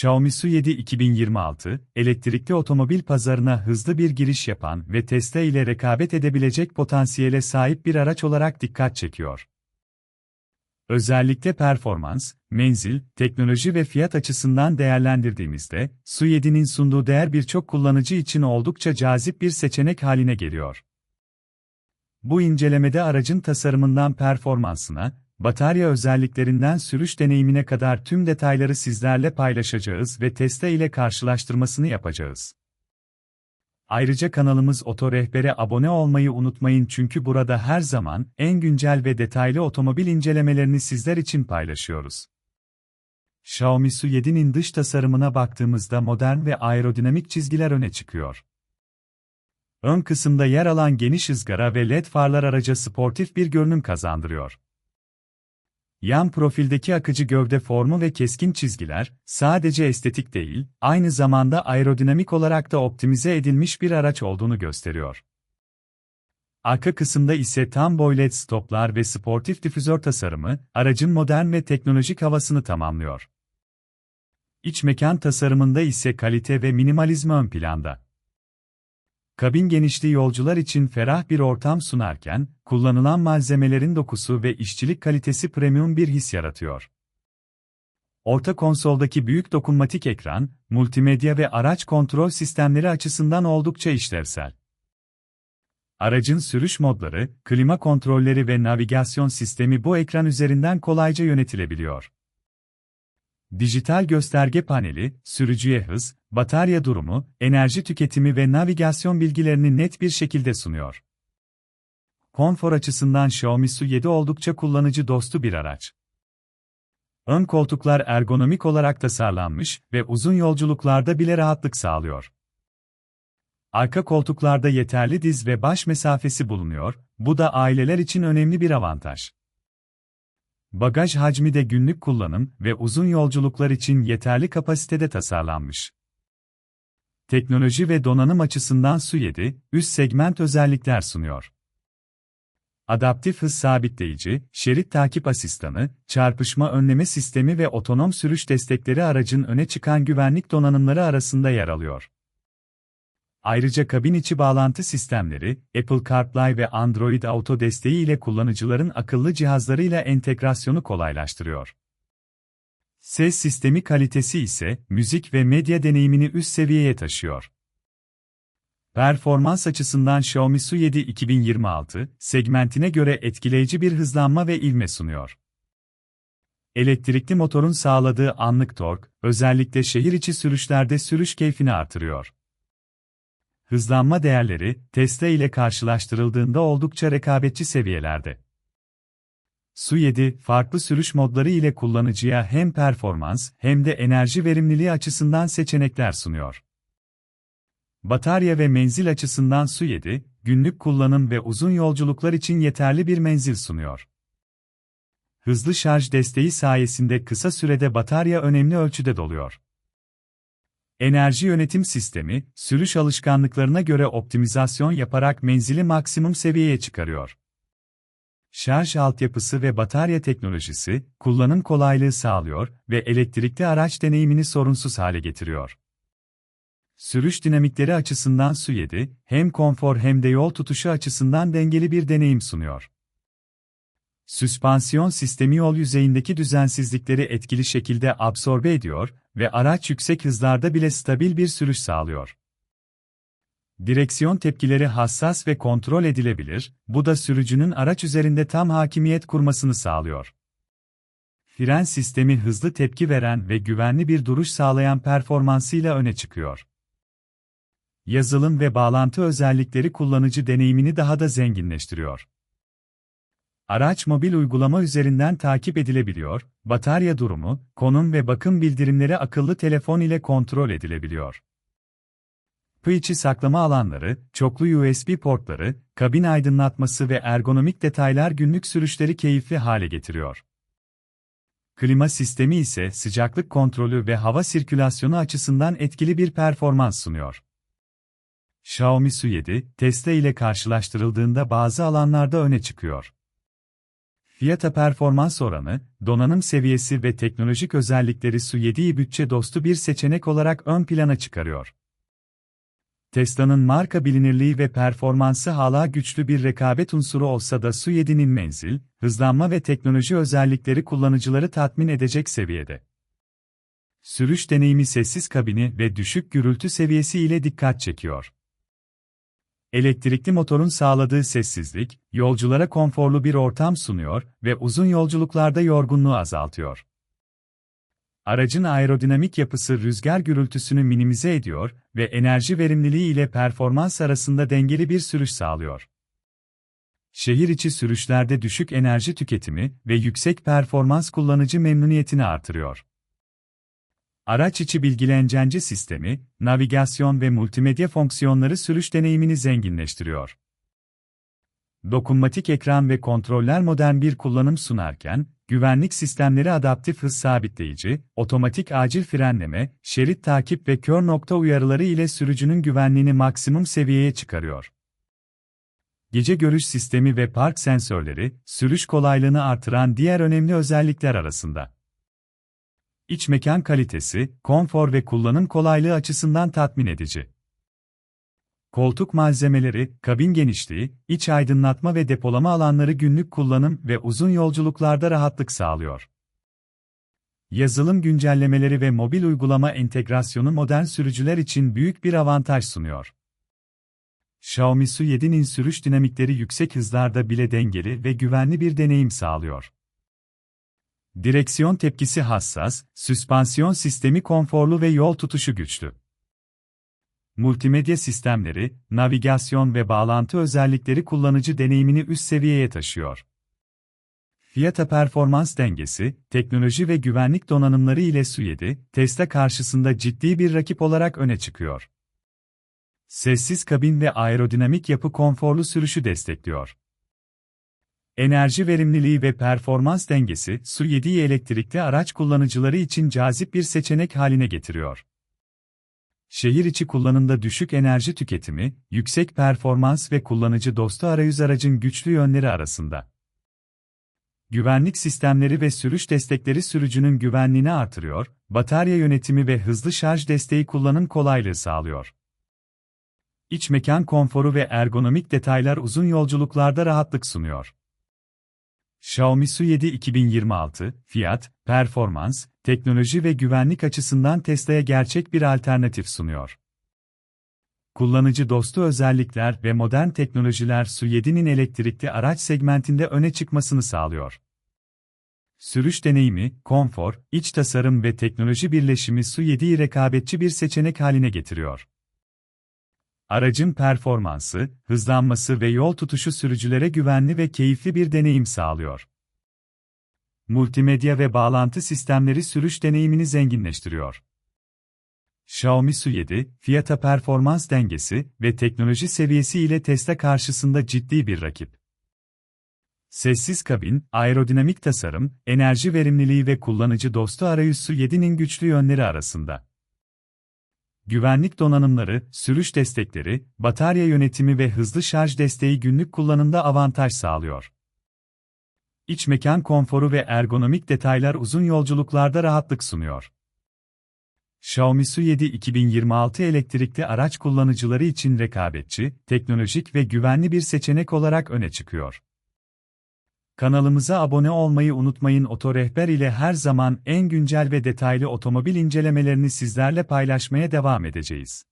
Xiaomi Su7 2026, elektrikli otomobil pazarına hızlı bir giriş yapan ve Tesla ile rekabet edebilecek potansiyele sahip bir araç olarak dikkat çekiyor. Özellikle performans, menzil, teknoloji ve fiyat açısından değerlendirdiğimizde, Su7'nin sunduğu değer birçok kullanıcı için oldukça cazip bir seçenek haline geliyor. Bu incelemede aracın tasarımından performansına, batarya özelliklerinden sürüş deneyimine kadar tüm detayları sizlerle paylaşacağız ve Tesla ile karşılaştırmasını yapacağız. Ayrıca kanalımız Oto Rehber'e abone olmayı unutmayın çünkü burada her zaman en güncel ve detaylı otomobil incelemelerini sizler için paylaşıyoruz. Xiaomi Su7'nin dış tasarımına baktığımızda modern ve aerodinamik çizgiler öne çıkıyor. Ön kısımda yer alan geniş ızgara ve led farlar araca sportif bir görünüm kazandırıyor. Yan profildeki akıcı gövde formu ve keskin çizgiler, sadece estetik değil, aynı zamanda aerodinamik olarak da optimize edilmiş bir araç olduğunu gösteriyor. Arka kısımda ise tam boy led stoplar ve sportif difüzör tasarımı, aracın modern ve teknolojik havasını tamamlıyor. İç mekan tasarımında ise kalite ve minimalizm ön planda. Kabin genişliği yolcular için ferah bir ortam sunarken, kullanılan malzemelerin dokusu ve işçilik kalitesi premium bir his yaratıyor. Orta konsoldaki büyük dokunmatik ekran, multimedya ve araç kontrol sistemleri açısından oldukça işlevsel. Aracın sürüş modları, klima kontrolleri ve navigasyon sistemi bu ekran üzerinden kolayca yönetilebiliyor. Dijital gösterge paneli, sürücüye hız, batarya durumu, enerji tüketimi ve navigasyon bilgilerini net bir şekilde sunuyor. Konfor açısından Xiaomi Su7 oldukça kullanıcı dostu bir araç. Ön koltuklar ergonomik olarak tasarlanmış ve uzun yolculuklarda bile rahatlık sağlıyor. Arka koltuklarda yeterli diz ve baş mesafesi bulunuyor, bu da aileler için önemli bir avantaj. Bagaj hacmi de günlük kullanım ve uzun yolculuklar için yeterli kapasitede tasarlanmış. Teknoloji ve donanım açısından Su7, üst segment özellikler sunuyor. Adaptif hız sabitleyici, şerit takip asistanı, çarpışma önleme sistemi ve otonom sürüş destekleri aracın öne çıkan güvenlik donanımları arasında yer alıyor. Ayrıca kabin içi bağlantı sistemleri, Apple CarPlay ve Android Auto desteği ile kullanıcıların akıllı cihazlarıyla entegrasyonu kolaylaştırıyor. Ses sistemi kalitesi ise müzik ve medya deneyimini üst seviyeye taşıyor. Performans açısından Xiaomi Su7 2026 segmentine göre etkileyici bir hızlanma ve ivme sunuyor. Elektrikli motorun sağladığı anlık tork, özellikle şehir içi sürüşlerde sürüş keyfini artırıyor. Hızlanma değerleri, Tesla ile karşılaştırıldığında oldukça rekabetçi seviyelerde. Su7, farklı sürüş modları ile kullanıcıya hem performans hem de enerji verimliliği açısından seçenekler sunuyor. Batarya ve menzil açısından Su7, günlük kullanım ve uzun yolculuklar için yeterli bir menzil sunuyor. Hızlı şarj desteği sayesinde kısa sürede batarya önemli ölçüde doluyor. Enerji yönetim sistemi, sürüş alışkanlıklarına göre optimizasyon yaparak menzili maksimum seviyeye çıkarıyor. Şarj altyapısı ve batarya teknolojisi, kullanım kolaylığı sağlıyor ve elektrikli araç deneyimini sorunsuz hale getiriyor. Sürüş dinamikleri açısından Su7, hem konfor hem de yol tutuşu açısından dengeli bir deneyim sunuyor. Süspansiyon sistemi yol yüzeyindeki düzensizlikleri etkili şekilde absorbe ediyor ve araç yüksek hızlarda bile stabil bir sürüş sağlıyor. Direksiyon tepkileri hassas ve kontrol edilebilir, bu da sürücünün araç üzerinde tam hakimiyet kurmasını sağlıyor. Fren sistemi hızlı tepki veren ve güvenli bir duruş sağlayan performansıyla öne çıkıyor. Yazılım ve bağlantı özellikleri kullanıcı deneyimini daha da zenginleştiriyor. Araç mobil uygulama üzerinden takip edilebiliyor, batarya durumu, konum ve bakım bildirimleri akıllı telefon ile kontrol edilebiliyor. P içi saklama alanları, çoklu USB portları, kabin aydınlatması ve ergonomik detaylar günlük sürüşleri keyifli hale getiriyor. Klima sistemi ise sıcaklık kontrolü ve hava sirkülasyonu açısından etkili bir performans sunuyor. Xiaomi Su7, Tesla ile karşılaştırıldığında bazı alanlarda öne çıkıyor. Fiyata performans oranı, donanım seviyesi ve teknolojik özellikleri Su7'yi bütçe dostu bir seçenek olarak ön plana çıkarıyor. Tesla'nın marka bilinirliği ve performansı hala güçlü bir rekabet unsuru olsa da Su7'nin menzil, hızlanma ve teknoloji özellikleri kullanıcıları tatmin edecek seviyede. Sürüş deneyimi sessiz kabini ve düşük gürültü seviyesi ile dikkat çekiyor. Elektrikli motorun sağladığı sessizlik, yolculara konforlu bir ortam sunuyor ve uzun yolculuklarda yorgunluğu azaltıyor. Aracın aerodinamik yapısı rüzgar gürültüsünü minimize ediyor ve enerji verimliliği ile performans arasında dengeli bir sürüş sağlıyor. Şehir içi sürüşlerde düşük enerji tüketimi ve yüksek performans kullanıcı memnuniyetini artırıyor. Araç içi bilgilencenci sistemi, navigasyon ve multimedya fonksiyonları sürüş deneyimini zenginleştiriyor. Dokunmatik ekran ve kontroller modern bir kullanım sunarken, güvenlik sistemleri adaptif hız sabitleyici, otomatik acil frenleme, şerit takip ve kör nokta uyarıları ile sürücünün güvenliğini maksimum seviyeye çıkarıyor. Gece görüş sistemi ve park sensörleri, sürüş kolaylığını artıran diğer önemli özellikler arasında. İç mekan kalitesi, konfor ve kullanım kolaylığı açısından tatmin edici. Koltuk malzemeleri, kabin genişliği, iç aydınlatma ve depolama alanları günlük kullanım ve uzun yolculuklarda rahatlık sağlıyor. Yazılım güncellemeleri ve mobil uygulama entegrasyonu modern sürücüler için büyük bir avantaj sunuyor. Xiaomi Su 7'nin sürüş dinamikleri yüksek hızlarda bile dengeli ve güvenli bir deneyim sağlıyor. Direksiyon tepkisi hassas, süspansiyon sistemi konforlu ve yol tutuşu güçlü. Multimedya sistemleri, navigasyon ve bağlantı özellikleri kullanıcı deneyimini üst seviyeye taşıyor. Fiyata performans dengesi, teknoloji ve güvenlik donanımları ile Su7, Tesla karşısında ciddi bir rakip olarak öne çıkıyor. Sessiz kabin ve aerodinamik yapı konforlu sürüşü destekliyor. Enerji verimliliği ve performans dengesi, Su7'yi elektrikli araç kullanıcıları için cazip bir seçenek haline getiriyor. Şehir içi kullanımda düşük enerji tüketimi, yüksek performans ve kullanıcı dostu arayüz aracın güçlü yönleri arasında. Güvenlik sistemleri ve sürüş destekleri sürücünün güvenliğini artırıyor, batarya yönetimi ve hızlı şarj desteği kullanım kolaylığı sağlıyor. İç mekan konforu ve ergonomik detaylar uzun yolculuklarda rahatlık sunuyor. Xiaomi Su 7 2026, fiyat, performans, teknoloji ve güvenlik açısından Tesla'ya gerçek bir alternatif sunuyor. Kullanıcı dostu özellikler ve modern teknolojiler Su 7'nin elektrikli araç segmentinde öne çıkmasını sağlıyor. Sürüş deneyimi, konfor, iç tasarım ve teknoloji birleşimi Su 7'yi rekabetçi bir seçenek haline getiriyor. Aracın performansı, hızlanması ve yol tutuşu sürücülere güvenli ve keyifli bir deneyim sağlıyor. Multimedya ve bağlantı sistemleri sürüş deneyimini zenginleştiriyor. Xiaomi Su 7, fiyata performans dengesi ve teknoloji seviyesi ile Tesla karşısında ciddi bir rakip. Sessiz kabin, aerodinamik tasarım, enerji verimliliği ve kullanıcı dostu arayüz Su 7'nin güçlü yönleri arasında güvenlik donanımları, sürüş destekleri, batarya yönetimi ve hızlı şarj desteği günlük kullanımda avantaj sağlıyor. İç mekan konforu ve ergonomik detaylar uzun yolculuklarda rahatlık sunuyor. Xiaomi Su 7 2026 elektrikli araç kullanıcıları için rekabetçi, teknolojik ve güvenli bir seçenek olarak öne çıkıyor. Kanalımıza abone olmayı unutmayın. Oto Rehber ile her zaman en güncel ve detaylı otomobil incelemelerini sizlerle paylaşmaya devam edeceğiz.